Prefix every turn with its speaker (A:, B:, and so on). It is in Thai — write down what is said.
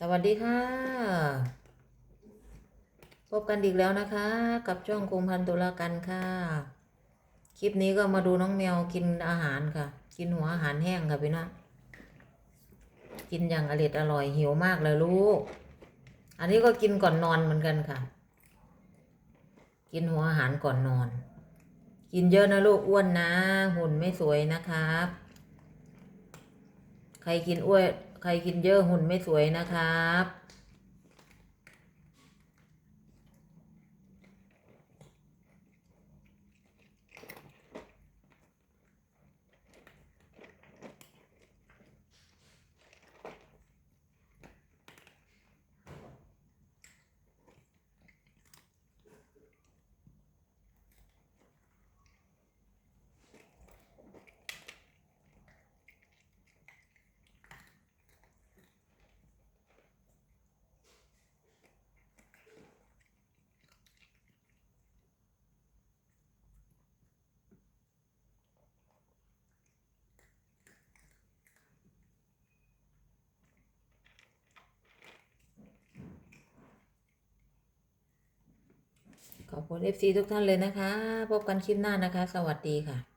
A: สวัสดีค่ะ พบกันอีกแล้วนะคะ กับช่องกรุงพันธุลากันค่ะ คลิปนี้ก็มาดูน้องแมวกินอาหารค่ะ กินหัวอาหารแห้งค่ะพี่น้องกินอย่างอร่อยอร่อยหิวมากเลยลูก อันนี้ก็กินก่อนนอนเหมือนกันค่ะ กินหัวอาหารก่อนนอน กินเยอะนะลูกอ้วนนะ หุ่นไม่สวยนะครับ ใครกินอ้วน ใครกินเยอะหุ่นไม่สวยนะครับ ขอบคุณ FC ทุกท่านเลยนะคะ พบกันคลิปหน้านะคะ สวัสดีค่ะ